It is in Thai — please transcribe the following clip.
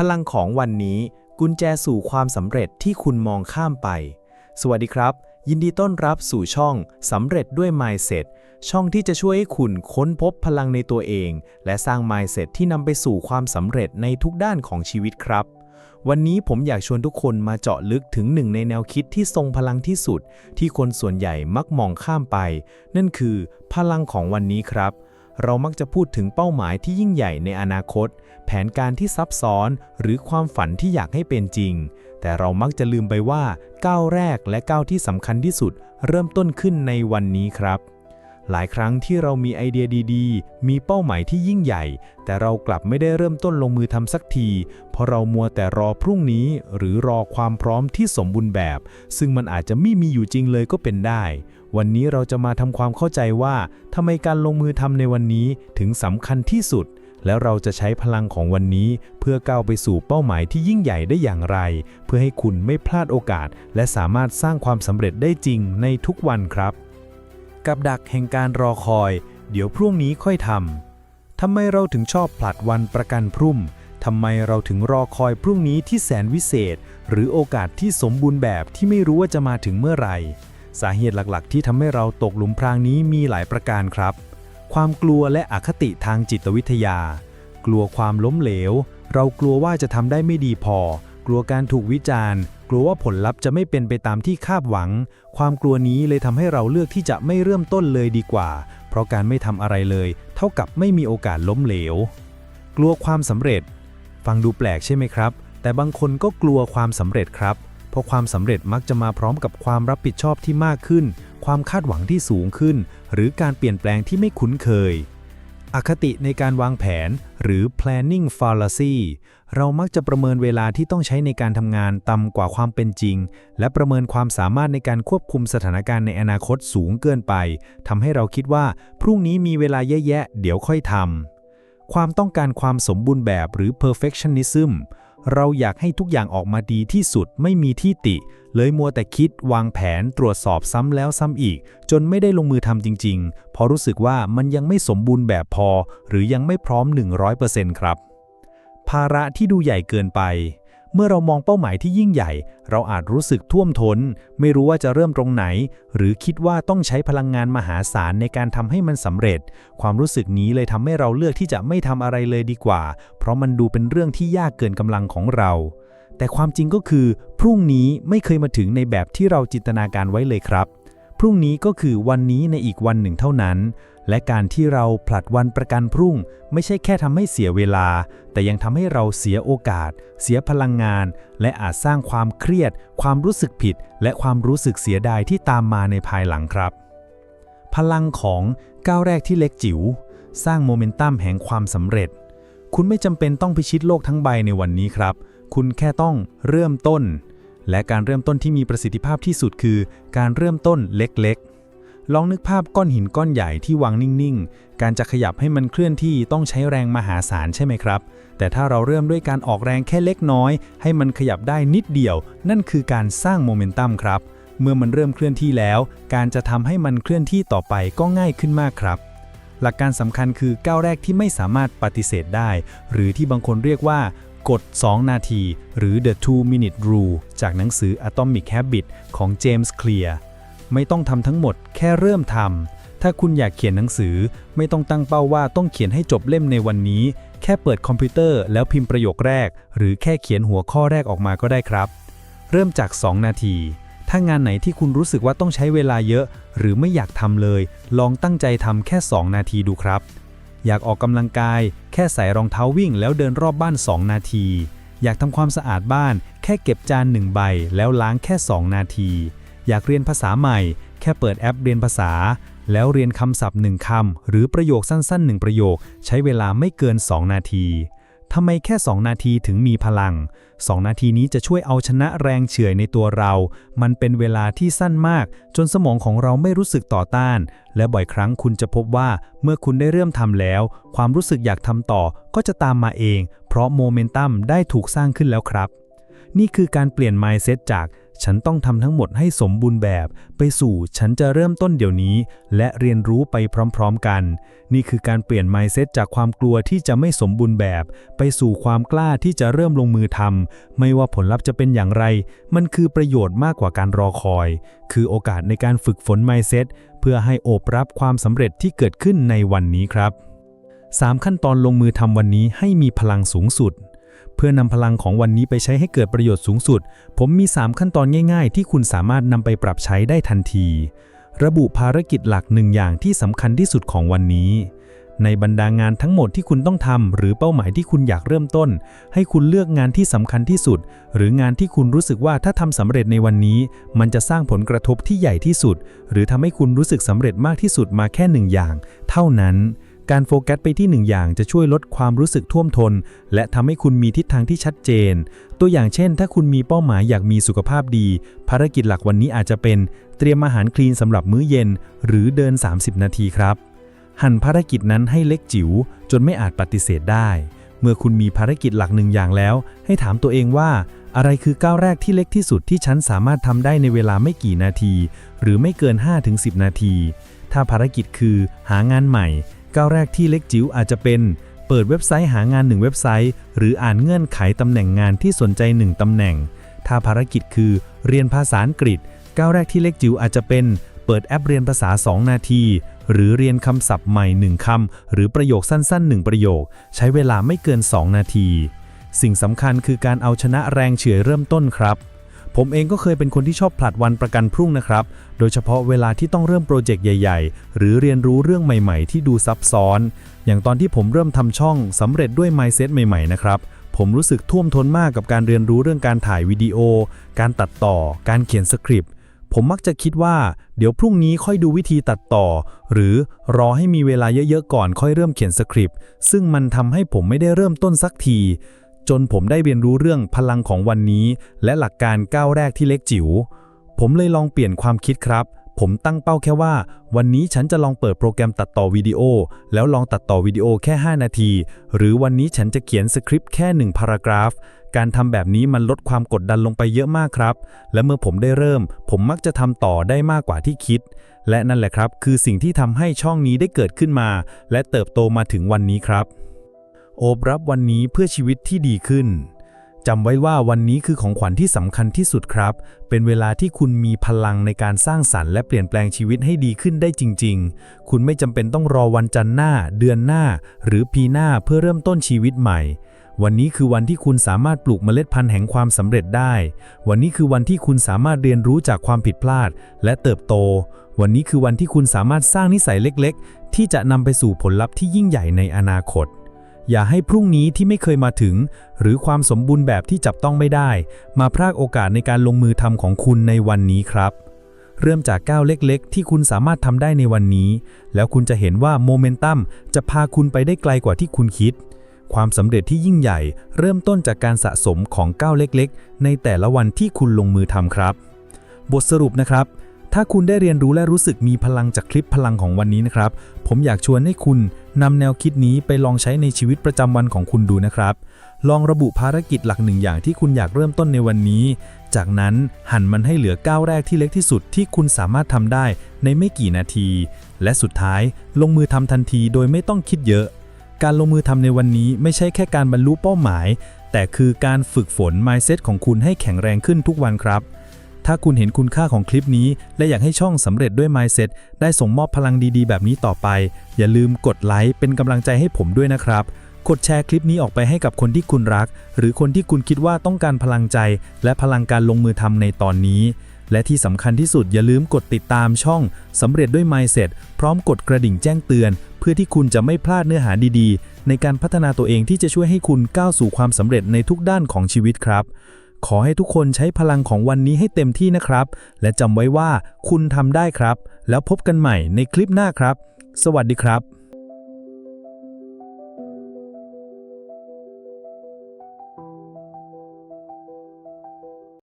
พลังของวันนี้กุญแจสู่ความสำเร็จที่คุณมองข้ามไป สวัสดีครับ ยินดีต้อนรับสู่ช่องสำเร็จด้วย Mindset ช่องที่จะช่วยให้คุณค้นพบพลังในตัวเอง และสร้าง Mindset ที่นำไปสู่ความสำเร็จในทุกด้านของชีวิตครับ วันนี้ผมอยากชวนทุกคนมาเจาะลึกถึงหนึ่งในแนวคิดที่ทรงพลังที่สุด ที่คนส่วนใหญ่มักมองข้ามไป นั่นคือ พลังของวันนี้ครับ เรามักจะพูดถึงเป้าหมายที่ยิ่งใหญ่ในอนาคต แผนการที่ซับซ้อนหรือความฝันที่อยากให้เป็นจริง แต่เรามักจะลืมไปว่าก้าวแรกและก้าวที่สำคัญที่สุด เริ่มต้นขึ้นในวันนี้ครับ หลายครั้งที่เรามีไอเดียดีๆ มีเป้าหมายที่ยิ่งใหญ่ แต่เรากลับไม่ได้เริ่มต้นลงมือทำสักที เพราะเรามัวแต่รอพรุ่งนี้ หรือรอความพร้อมที่สมบูรณ์แบบ ซึ่งมันอาจจะไม่มีอยู่จริงเลยก็เป็นได้วันนี้เราจะมาทำความเข้าใจว่าทำไมการลงมือทำในวันนี้ถึงสำคัญที่สุด แล้วเราจะใช้พลังของวันนี้ เพื่อก้าวไปสู่เป้าหมายที่ยิ่งใหญ่ได้อย่างไร เพื่อให้คุณไม่พลาดโอกาส และสามารถสร้างความสำเร็จได้จริงในทุกวันครับ กับดักแห่งการรอคอย เดี๋ยวพรุ่งนี้ค่อยทำทำไมเราถึงชอบผลัดวันประกันพรุ่งทำไมเราถึงรอคอยพรุ่งนี้ที่แสนวิเศษ หรือโอกาสที่สมบูรณ์แบบที่ไม่รู้ว่าจะมาถึงเมื่อไหร่ สาเหตุหลักๆ ที่ทำให้เราตกหลุมพรางนี้มีหลายประการครับ ความกลัวและอคติทางจิตวิทยา กลัวความล้มเหลว เรากลัวว่าจะทำได้ไม่ดีพอ กลัวการถูกวิจารณ์ กลัวว่าผลลัพธ์จะไม่เป็นไปตามที่คาดหวัง ความกลัวนี้เลยทำให้เราเลือกที่จะไม่เริ่มต้นเลยดีกว่า เพราะการไม่ทำอะไรเลย เท่ากับไม่มีโอกาสล้มเหลว กลัวความสำเร็จ ฟังดูแปลกใช่ไหมครับ แต่บางคนก็กลัวความสำเร็จครับ เพราะความสำเร็จมักจะมาพร้อมกับความรับผิดชอบที่มากขึ้น ความคาดหวังที่สูงขึ้น หรือการเปลี่ยนแปลงที่ไม่คุ้นเคย อคติในการวางแผนหรือ planning fallacy เรามักจะประเมินเวลาที่ต้องใช้ในการทำงานต่ำกว่าความเป็นจริง และประเมินความสามารถในการควบคุมสถานการณ์ในอนาคตสูงเกินไปทำให้เราคิดว่า พรุ่งนี้มีเวลาแย่ๆเดี๋ยวค่อยทำความต้องการความสมบูรณ์แบบหรือ perfectionism เราอยากให้ทุกอย่างออกมาดีที่สุดไม่มีที่ติ เลยมัวแต่คิดวางแผนตรวจสอบซ้ำแล้วซ้ำอีก จนไม่ได้ลงมือทำจริงๆ เพราะรู้สึกว่ามันยังไม่สมบูรณ์แบบพอ หรือยังไม่พร้อม 100%ครับ ภาระที่ดูใหญ่เกินไป เมื่อเรามองเป้าหมายที่ยิ่งใหญ่ เราอาจรู้สึกท่วมท้น ไม่รู้ว่าจะเริ่มตรงไหน หรือคิดว่าต้องใช้พลังงานมหาศาลในการทำให้มันสำเร็จ ความรู้สึกนี้เลยทำให้เราเลือกที่จะไม่ทำอะไรเลยดีกว่า เพราะมันดูเป็นเรื่องที่ยากเกินกำลังของเรา แต่ความจริงก็คือ พรุ่งนี้ไม่เคยมาถึงในแบบที่เราจินตนาการไว้เลยครับ พรุ่งนี้ก็คือวันนี้ในอีกวันหนึ่งเท่านั้น และการที่เราผลัดวันประกันพรุ่ง ไม่ใช่แค่ทำให้เสียเวลา แต่ยังทำให้เราเสียโอกาส เสียพลังงาน และอาจสร้างความเครียด ความรู้สึกผิด และความรู้สึกเสียดายที่ตามมาในภายหลังครับ พลังของก้าวแรกที่เล็กจิ๋วสร้างโมเมนตัมแห่งความสำเร็จ คุณไม่จำเป็นต้องพิชิตโลกทั้งใบในวันนี้ครับ คุณแค่ต้องเริ่มต้น และการเริ่มต้นที่มีประสิทธิภาพที่สุดคือ การเริ่มต้นเล็กๆ ลองนึกภาพก้อนหินก้อนใหญ่ที่วางนิ่งๆ การจะขยับให้มันเคลื่อนที่ต้องใช้แรงมหาศาลใช่ไหมครับ แต่ถ้าเราเริ่มด้วยการออกแรงแค่เล็กน้อย ให้มันขยับได้นิดเดียว นั่นคือการสร้างโมเมนตัมครับ เมื่อมันเริ่มเคลื่อนที่แล้ว การจะทำให้มันเคลื่อนที่ต่อไปก็ง่ายขึ้นมากครับหลักการสำคัญคือก้าวแรกที่ไม่สามารถปฏิเสธได้ หรือที่บางคนเรียกว่า กฎ 2 นาที หรือ the two minute rule จากหนังสือ Atomic Habit ของ James Clear ไม่ต้องทำทั้งหมดแค่เริ่มทำ ถ้าคุณอยากเขียนหนังสือ ไม่ต้องตั้งเป้าว่าต้องเขียนให้จบเล่มในวันนี้ แค่เปิดคอมพิวเตอร์แล้วพิมพ์ประโยคแรก หรือแค่เขียนหัวข้อแรกออกมาก็ได้ครับ เริ่มจาก 2 นาที ถ้างานไหนที่คุณรู้สึกว่าต้องใช้เวลาเยอะ หรือไม่อยากทำเลย ลองตั้งใจทำแค่ 2 นาทีดูครับ อยากออกกำลังกาย แค่ใส่รองเท้าวิ่งแล้วเดินรอบบ้าน 2 นาที อยากทำความสะอาดบ้าน แค่เก็บจานหนึ่งใบ แล้วล้างแค่ 2 นาที อยากเรียนภาษาใหม่ แค่เปิดแอปเรียนภาษา แล้วเรียนคำศัพท์หนึ่งคำหรือประโยคสั้นๆหนึ่งประโยค ใช้เวลาไม่เกิน 2 นาที ทำไมแค่ 2 นาทีถึงมีพลัง 2 นาทีนี้จะช่วยเอาชนะแรงเฉื่อยในตัวเรา มันเป็นเวลาที่สั้นมาก จนสมองของเราไม่รู้สึกต่อต้าน และบ่อยครั้งคุณจะพบว่าเมื่อคุณได้เริ่มทำแล้ว ความรู้สึกอยากทำต่อก็จะตามมาเอง เพราะโมเมนตัมได้ถูกสร้างขึ้นแล้วครับ นี่คือการเปลี่ยน mindset จาก ฉันต้องทำทั้งหมดให้สมบูรณ์แบบ ไปสู่ฉันจะเริ่มต้นเดี๋ยวนี้ และเรียนรู้ไปพร้อมๆกัน นี่คือการเปลี่ยน mindset จากความกลัวที่จะไม่สมบูรณ์แบบ ไปสู่ความกล้าที่จะเริ่มลงมือทำไม่ว่าผลลัพธ์จะเป็นอย่างไร มันคือประโยชน์มากกว่าการรอคอย คือโอกาสในการฝึกฝน mindset เพื่อให้โอบรับความสำเร็จที่เกิดขึ้นในวันนี้ครับ 3 ขั้นตอนลงมือทำวันนี้ให้มีพลังสูงสุด เพื่อนำพลังของวันนี้ไปใช้ให้เกิดประโยชน์สูงสุด ผมมี 3 ขั้นตอนง่ายๆ ที่คุณสามารถนำไปปรับใช้ได้ทันที ระบุภารกิจหลักหนึ่งอย่างที่สำคัญที่สุดของวันนี้ ในบรรดางานทั้งหมดที่คุณต้องทำหรือเป้าหมายที่คุณอยากเริ่มต้น ให้คุณเลือกงานที่สำคัญที่สุด หรืองานที่คุณรู้สึกว่าถ้าทำสำเร็จในวันนี้ มันจะสร้างผลกระทบที่ใหญ่ที่สุด หรือทำให้คุณรู้สึกสำเร็จมากที่สุดมาแค่หนึ่งอย่าง เท่านั้น การโฟกัสไปที่หนึ่งอย่างจะช่วยลดความรู้สึกท่วมทน และทำให้คุณมีทิศทางที่ชัดเจน ตัวอย่างเช่น ถ้าคุณมีเป้าหมายอยากมีสุขภาพดี ภารกิจหลักวันนี้อาจจะเป็น เตรียมอาหารคลีนสำหรับมื้อเย็น หรือเดิน 30 นาทีครับ หั่นภารกิจนั้นให้เล็กจิ๋วจนไม่อาจปฏิเสธได้ เมื่อคุณมีภารกิจหลักหนึ่งอย่างแล้ว ให้ถามตัวเองว่า อะไรคือก้าวแรกที่เล็กที่สุดที่ฉันสามารถทำได้ในเวลาไม่กี่นาที หรือไม่เกิน 5-10 นาที ถ้าภารกิจคือหางานใหม่ ก้าวแรกที่เล็กจิ๋วอาจจะเป็น เปิดเว็บไซต์หางานหนึ่งเว็บไซต์ หรืออ่านเงื่อนไขตำแหน่งงานที่สนใจหนึ่งตำแหน่ง ถ้าภารกิจคือ เรียนภาษาอังกฤษ ก้าวแรกที่เล็กจิ๋วอาจจะเป็น เปิดแอปเรียนภาษา 2 นาที หรือเรียนคำศัพท์ใหม่ 1 คำ หรือประโยคสั้น ๆ 1 ประโยค ใช้เวลาไม่เกิน 2 นาที สิ่งสำคัญคือการเอาชนะแรงเฉื่อยเริ่มต้นครับ ผมเองก็เคยเป็นคนที่ชอบผลัดวันประกันพรุ่งนะครับ โดยเฉพาะเวลาที่ต้องเริ่มโปรเจกต์ใหญ่ ๆ หรือเรียนรู้เรื่องใหม่ๆ ที่ดูซับซ้อน อย่างตอนที่ผมเริ่มทำช่องสำเร็จด้วย mindset ใหม่ๆ นะครับ ผมรู้สึกท่วมท้นมากกับการเรียนรู้เรื่องการถ่ายวิดีโอ การตัดต่อ การเขียนสคริปต์ ผมมักจะคิดว่าเดี๋ยวพรุ่งนี้ค่อยดูวิธีตัดต่อ หรือรอให้มีเวลาเยอะๆ ก่อนค่อยเริ่มเขียนสคริปต์ ซึ่งมันทำให้ผมไม่ได้เริ่มต้นสักที จนผมได้เรียนรู้เรื่องพลังของวันนี้ และหลักการก้าวแรกที่เล็กจิ๋ว ผมเลยลองเปลี่ยนความคิดครับ ผมตั้งเป้าแค่ว่า วันนี้ฉันจะลองเปิดโปรแกรมตัดต่อวิดีโอ แล้วลองตัดต่อวิดีโอแค่ 5 นาที หรือวันนี้ฉันจะเขียนสคริปต์แค่1พารากราฟการทำแบบนี้มันลดความกดดันลงไปเยอะมากครับ และเมื่อผมได้เริ่ม ผมมักจะทำต่อได้มากกว่าที่คิด และนั่นแหละครับ คือสิ่งที่ทำให้ช่องนี้ได้เกิดขึ้นมา และเติบโตมาถึงวันนี้ครับ โอบรับวันนี้เพื่อชีวิตที่ดีขึ้นจำไว้ว่าวันนี้คือของขวัญที่สำคัญที่สุดครับ เป็นเวลาที่คุณมีพลังในการสร้างสรรค์และเปลี่ยนแปลงชีวิตให้ดีขึ้นได้จริง ๆ คุณไม่จำเป็นต้องรอวันจันทร์หน้า เดือนหน้า หรือปีหน้าเพื่อเริ่มต้นชีวิตใหม่ วันนี้คือวันที่คุณสามารถปลูกเมล็ดพันธุ์แห่งความสำเร็จได้ วันนี้คือวันที่คุณสามารถเรียนรู้จากความผิดพลาด และเติบโต วันนี้คือวันที่คุณสามารถสร้างนิสัยเล็ก ๆ ที่จะนำไปสู่ผลลัพธ์ที่ยิ่งใหญ่ในอนาคต อย่าให้พรุ่งนี้ที่ไม่เคยมาถึง หรือความสมบูรณ์แบบที่จับต้องไม่ได้ มาพรากโอกาสในการลงมือทำของคุณในวันนี้ครับ เริ่มจากก้าวเล็กๆ ที่คุณสามารถทำได้ในวันนี้ แล้วคุณจะเห็นว่าโมเมนตัมจะพาคุณไปได้ไกลกว่าที่คุณคิด ความสำเร็จที่ยิ่งใหญ่ เริ่มต้นจากการสะสมของก้าวเล็กๆ ในแต่ละวันที่คุณลงมือทำครับ บทสรุปนะครับ ถ้าคุณได้เรียนรู้และรู้สึกมีพลังจากคลิปพลังของวันนี้นะครับ ผมอยากชวนให้คุณนำแนวคิดนี้ไปลองใช้ในชีวิตประจำวันของคุณดูนะครับ ลองระบุภารกิจหลักหนึ่งอย่างที่คุณอยากเริ่มต้นในวันนี้ จากนั้นหั่นมันให้เหลือก้าวแรกที่เล็กที่สุดที่คุณสามารถทำได้ในไม่กี่นาที และสุดท้ายลงมือทำทันทีโดยไม่ต้องคิดเยอะ การลงมือทำในวันนี้ไม่ใช่แค่การบรรลุเป้าหมาย แต่คือการฝึกฝน mindset ของคุณให้แข็งแรงขึ้นทุกวันครับ ถ้าคุณเห็นคุณค่าของคลิปนี้ และอยากให้ช่องสำเร็จด้วย mindset ได้ส่งมอบพลังดีๆ แบบนี้ต่อไป อย่าลืมกดไลค์เป็นกำลังใจให้ผมด้วยนะครับ กดแชร์คลิปนี้ออกไปให้กับคนที่คุณรัก หรือคนที่คุณคิดว่าต้องการพลังใจ และพลังการลงมือทำในตอนนี้ และที่สำคัญที่สุดอย่าลืมกดติดตามช่องสำเร็จด้วย mindset พร้อมกดกระดิ่งแจ้งเตือน เพื่อที่คุณจะไม่พลาดเนื้อหาดีๆ ในการพัฒนาตัวเองที่จะช่วยให้คุณก้าวสู่ความสำเร็จในทุกด้านของชีวิตครับ ขอให้ทุกคนใช้พลังของวันนี้ให้เต็มที่นะครับ และจำไว้ว่าคุณทำได้ครับ แล้วพบกันใหม่ในคลิปหน้าครับ สวัสดีครับ